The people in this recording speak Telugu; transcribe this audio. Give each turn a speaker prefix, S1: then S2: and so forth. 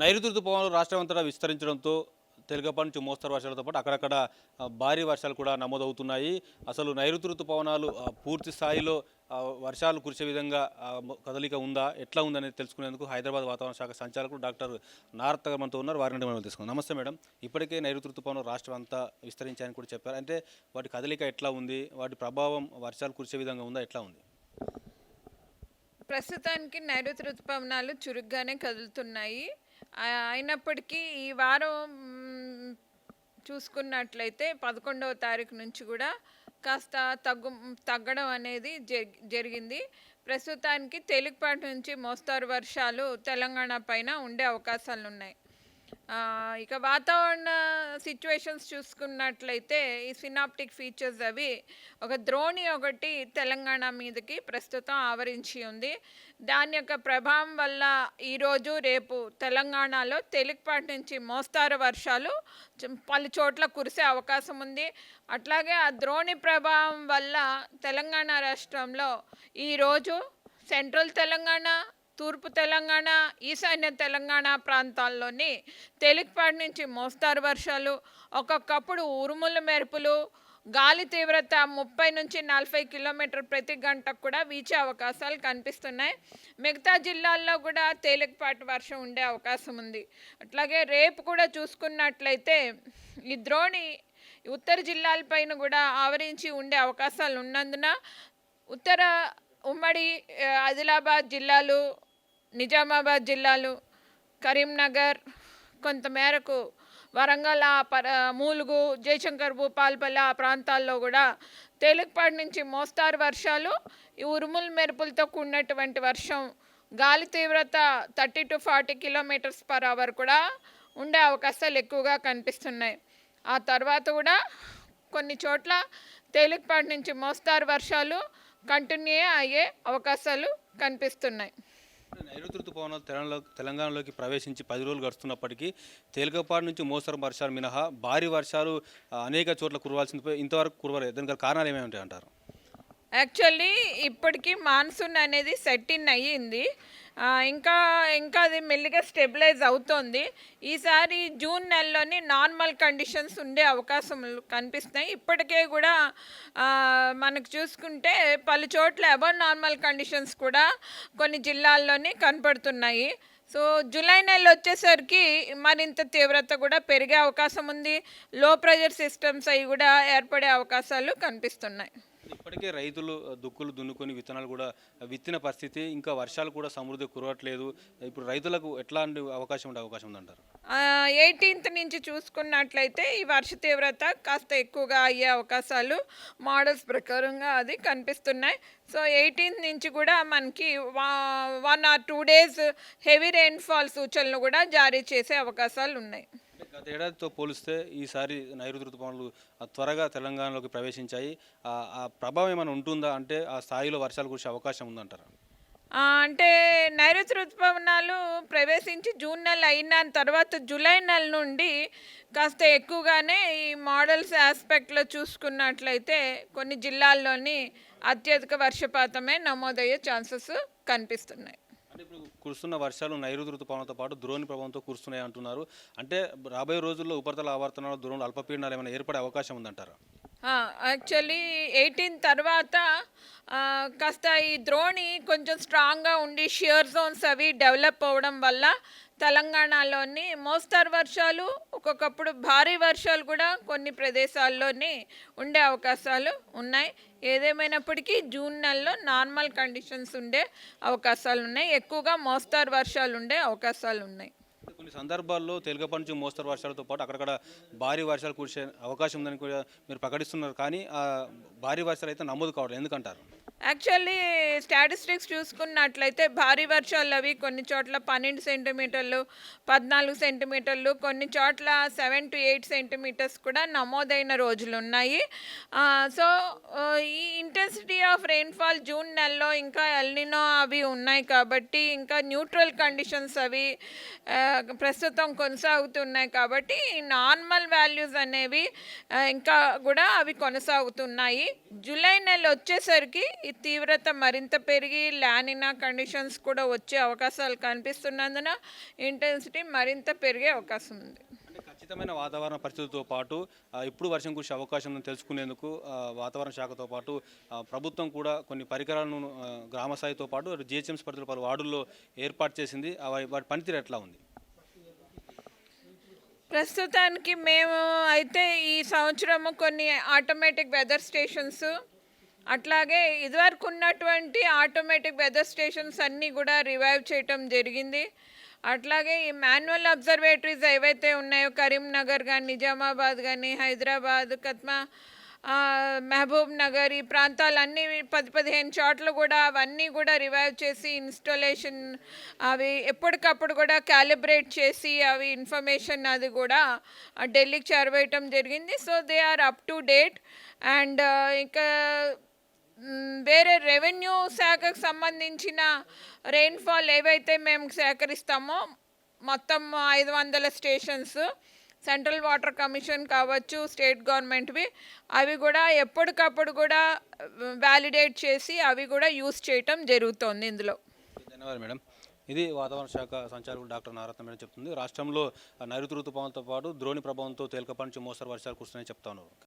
S1: నైరుతి ఋతుపవనాలు రాష్ట్రం అంతటా విస్తరించడంతో తేలికపాటి నుంచి మోస్తరు వర్షాలతో పాటు అక్కడక్కడ భారీ వర్షాలు కూడా నమోదవుతున్నాయి. అసలు నైరుతి ఋతుపవనాలు పూర్తి స్థాయిలో వర్షాలు కురిసే విధంగా కదలిక ఉందా? ఎట్లా ఉందనేది తెలుసుకునేందుకు హైదరాబాద్ వాతావరణ శాఖ సంచాలకులు డాక్టర్ నారత్ మనతో ఉన్నారు. వారిని మనం తెలుసుకుందాం నమస్తే మేడం. ఇప్పటికే నైరుతి ఋతుపవనం రాష్ట్రం అంతా విస్తరించాయని కూడా చెప్పారు. అంటే వాటి కదలిక ఎట్లా ఉంది? వాటి ప్రభావం వర్షాలు కురిసే విధంగా ఉందా? ఎట్లా ఉంది?
S2: ప్రస్తుతానికి నైరుతి ఋతుపవనాలు చురుగ్గానే కదులుతున్నాయి. అయినప్పటికీ ఈ వారం చూసుకున్నట్లయితే పదకొండవ తారీఖు నుంచి కూడా కాస్త తగ్గు తగ్గడం అనేది జరిగింది. ప్రస్తుతానికి తేలికపాటి నుంచి మోస్తారు వర్షాలు తెలంగాణ పైన ఉండే అవకాశాలు ఉన్నాయి ఇక వాతావరణ సిచ్యువేషన్స్ చూసుకున్నట్లయితే ఈ సినాప్టిక్ ఫీచర్స్ అవి ఒక ద్రోణి ఒకటి తెలంగాణ మీదకి ప్రస్తుతం ఆవరించి ఉంది. దాని యొక్క ప్రభావం వల్ల ఈరోజు రేపు తెలంగాణలో తేలికపాటి నుంచి మోస్తారు వర్షాలు పలు చోట్ల కురిసే అవకాశం ఉంది. అట్లాగే ఆ ద్రోణి ప్రభావం వల్ల తెలంగాణ రాష్ట్రంలో ఈరోజు సెంట్రల్ తెలంగాణ తూర్పు తెలంగాణ ఈశాన్య తెలంగాణ ప్రాంతాల్లోని తేలికపాటి నుంచి మోస్తారు వర్షాలు ఒక్కొక్కప్పుడు ఉరుముల మెరుపులు గాలి తీవ్రత ముప్పై నుంచి నలభై కిలోమీటర్ ప్రతి గంటకు కూడా వీచే అవకాశాలు కనిపిస్తున్నాయి. మిగతా జిల్లాల్లో కూడా తేలికపాటి వర్షం ఉండే అవకాశం ఉంది. అట్లాగే రేపు కూడా చూసుకున్నట్లయితే ఈ ద్రోణి ఉత్తర జిల్లాలపైన కూడా ఆవరించి ఉండే అవకాశాలు ఉన్నందున ఉత్తర ఉమ్మడి ఆదిలాబాద్ జిల్లాలు నిజామాబాద్ జిల్లాలు కరీంనగర్ కొంతమేరకు వరంగల్ ఆ పర మూలుగు జయశంకర్ భూపాల్పల్లి ఆ ప్రాంతాల్లో కూడా తేలికపాటి నుంచి మోస్తారు వర్షాలు. ఈ ఉరుములు మెరుపులతో కూడినటువంటి వర్షం గాలి తీవ్రత thirty two forty kilometres per hour కూడా ఉండే అవకాశాలు ఎక్కువగా కనిపిస్తున్నాయి. ఆ తర్వాత కూడా కొన్ని చోట్ల తేలికపాటి నుంచి మోస్తారు వర్షాలు కంటిన్యూ అయ్యే అవకాశాలు కనిపిస్తున్నాయి.
S1: నైరుతి ఋతుపవనాలు తెలంగాణలో తెలంగాణలోకి ప్రవేశించి పది రోజులు గడుస్తున్నప్పటికీ తేలికపాటి నుంచి మోస్తరు వర్షాలు మినహా భారీ వర్షాలు అనేక చోట్ల కురవాల్సింది ఇంతవరకు కురవలేదు. దానికి కారణాలు ఏమేమి ఉంటాయి అంటారు
S2: యాక్చువల్లీ ఇప్పటికీ మాన్సూన్ అనేది సెట్ ఇన్ అయ్యింది ఇంకా ఇంకా అది మెల్లిగా స్టెబిలైజ్ అవుతోంది. ఈసారి జూన్ నెలలోని నార్మల్ కండిషన్స్ ఉండే అవకాశములు కనిపిస్తున్నాయి. ఇప్పటికే కూడా మనకు చూసుకుంటే పలు చోట్ల అబౌవ్ నార్మల్ కండిషన్స్ కూడా కొన్ని జిల్లాల్లోని కనపడుతున్నాయి. సో జూలై నెల వచ్చేసరికి మరింత తీవ్రత కూడా పెరిగే అవకాశం ఉంది. లో ప్రెజర్ సిస్టమ్స్ అవి కూడా ఏర్పడే అవకాశాలు కనిపిస్తున్నాయి.
S1: ఇప్పటికే రైతులు దుక్కులు దున్నుకొని విత్తనాలు కూడా విత్తిన పరిస్థితి ఇంకా వర్షాలు కూడా సమృద్ధి కురవట్లేదు. ఇప్పుడు రైతులకు ఎట్లాంటి అవకాశం ఉండే అవకాశం ఉందంటారు?
S2: ఎయిటీన్త్ నుంచి చూసుకున్నట్లయితే ఈ వర్ష తీవ్రత కాస్త ఎక్కువగా అయ్యే అవకాశాలు మోడల్స్ ప్రకారంగా అది కనిపిస్తున్నాయి. సో ఎయిటీన్త్ నుంచి కూడా మనకి one or two days heavy rainfall సూచనలు కూడా జారీ చేసే అవకాశాలు ఉన్నాయి.
S1: గత ఏడాదితో పోలిస్తే ఈసారి నైరుతి ఋతుపవనాలు త్వరగా తెలంగాణలోకి ప్రవేశించాయి. ఆ ప్రభావం ఏమైనా ఉంటుందా? అంటే ఆ స్థాయిలో వర్షాలు కురిసే అవకాశం ఉందంటారా?
S2: అంటే నైరుతి ఋతుపవనాలు ప్రవేశించి జూన్ నెల అయిన తర్వాత జూలై నెల నుండి కాస్త ఎక్కువగానే ఈ మోడల్స్ ఆస్పెక్ట్లో చూసుకున్నట్లయితే కొన్ని జిల్లాల్లోని అత్యధిక వర్షపాతమే నమోదయ్యే ఛాన్సెస్ కనిపిస్తున్నాయి.
S1: ఇప్పుడు కురుస్తున్న వర్షాలు నైరుతి ఋతుపవనంతో పాటు ద్రోణి ప్రభావంతో కురుస్తున్నాయి అంటున్నారు. అంటే రాబోయే రోజుల్లో ఉపరితల ఆవర్తనాలు ద్రోణులు అల్పపీడనాలు ఏమైనా ఏర్పడే అవకాశం ఉందంటారా?
S2: యాక్చువల్లీ ఎయిటీన్ తర్వాత కాస్త ఈ ద్రోణి కొంచెం స్ట్రాంగ్గా ఉండి షియర్ జోన్స్ అవి డెవలప్ అవ్వడం వల్ల తెలంగాణలోని మోస్తరు వర్షాలు ఒక్కొక్కప్పుడు భారీ వర్షాలు కూడా కొన్ని ప్రదేశాల్లోని ఉండే అవకాశాలు ఉన్నాయి. ఏదేమైనప్పటికీ జూన్ నెలలో నార్మల్ కండిషన్స్ ఉండే అవకాశాలు ఉన్నాయి. ఎక్కువగా మోస్తరు వర్షాలు ఉండే అవకాశాలు ఉన్నాయి.
S1: కొన్ని సందర్భాల్లో తేలికపాటి నుంచి మోస్తరు వర్షాలతో పాటు అక్కడక్కడ భారీ వర్షాలు కురిసే అవకాశం ఉందని కూడా మీరు ప్రకటిస్తున్నారు. కానీ ఆ భారీ వర్షాలు అయితే నమోదు కావడం ఎందుకంటారు?
S2: యాక్చువల్లీ స్టాటిస్టిక్స్ చూసుకున్నట్లయితే భారీ వర్షాలు అవి కొన్ని చోట్ల పన్నెండు సెంటీమీటర్లు పద్నాలుగు సెంటీమీటర్లు కొన్ని చోట్ల సెవెన్ టు ఎయిట్ సెంటీమీటర్స్ కూడా నమోదైన రోజులు ఉన్నాయి. సో ఈ ఇంటెన్సిటీ ఆఫ్ రెయిన్ఫాల్ జూన్ నెలలో ఇంకా ఎల్నినో అవి ఉన్నాయి కాబట్టి ఇంకా న్యూట్రల్ కండిషన్స్ అవి ప్రస్తుతం కొనసాగుతున్నాయి కాబట్టి నార్మల్ వాల్యూస్ అనేవి ఇంకా కూడా అవి కొనసాగుతున్నాయి. జూలై నెల వచ్చేసరికి ఈ తీవ్రత మరింత పెరిగి లానినా కండిషన్స్ కూడా వచ్చే అవకాశాలు కనిపిస్తున్నందున ఇంటెన్సిటీ మరింత పెరిగే అవకాశం ఉంది.
S1: ఖచ్చితమైన వాతావరణ పరిస్థితులతో పాటు ఇప్పుడు వర్షం కురిసే అవకాశం తెలుసుకునేందుకు వాతావరణ శాఖతో పాటు ప్రభుత్వం కూడా కొన్ని పరికరాలను గ్రామ స్థాయితో పాటు జిహెచ్ఎంసీ పరిధిలో పలు వార్డుల్లో ఏర్పాటు చేసింది. వాటి పనితీరు ఎట్లా ఉంది?
S2: ప్రస్తుతానికి మేము అయితే ఈ సంవత్సరము కొన్ని ఆటోమేటిక్ వెదర్ స్టేషన్స్ అట్లాగే ఇదివరకు ఉన్నటువంటి ఆటోమేటిక్ వెదర్ స్టేషన్స్ అన్నీ కూడా రివైవ్ చేయటం జరిగింది. అట్లాగే ఈ మాన్యువల్ అబ్జర్వేటరీస్ ఏవైతే ఉన్నాయో కరీంనగర్ కానీ నిజామాబాద్ కానీ హైదరాబాద్ కత్మా మహబూబ్ నగర్ ఈ ప్రాంతాలన్నీ పది పదిహేను చోట్ల కూడా అవన్నీ కూడా రివైవ్ చేసి ఇన్స్టాలేషన్ అవి ఎప్పటికప్పుడు కూడా క్యాలిబ్రేట్ చేసి అవి ఇన్ఫర్మేషన్ అది కూడా ఢిల్లీకి చేరవేయటం జరిగింది. So they are up to date and ఇంకా వేరే రెవెన్యూ శాఖకు సంబంధించిన రెయిన్ఫాల్ ఏవైతే మేము సేకరిస్తామో మొత్తం ఐదు వందల స్టేషన్స్ సెంట్రల్ వాటర్ కమిషన్ కావచ్చు స్టేట్ గవర్నమెంట్వి అవి కూడా ఎప్పటికప్పుడు కూడా వ్యాలిడేట్ చేసి అవి కూడా యూస్ చేయటం జరుగుతోంది ఇందులో.
S1: ధన్యవాదాలు మేడం. ఇది వాతావరణ శాఖ సంచాలకులు డాక్టర్ నారత్న మేడం చెప్తుంది. రాష్ట్రంలో నైరుతి ఋతుపవనంతో పాటు ద్రోణి ప్రభావంతో తేలికపాటి నుంచి మోస్తరు వర్షాలు కురుస్తున్నాయని చెప్తాను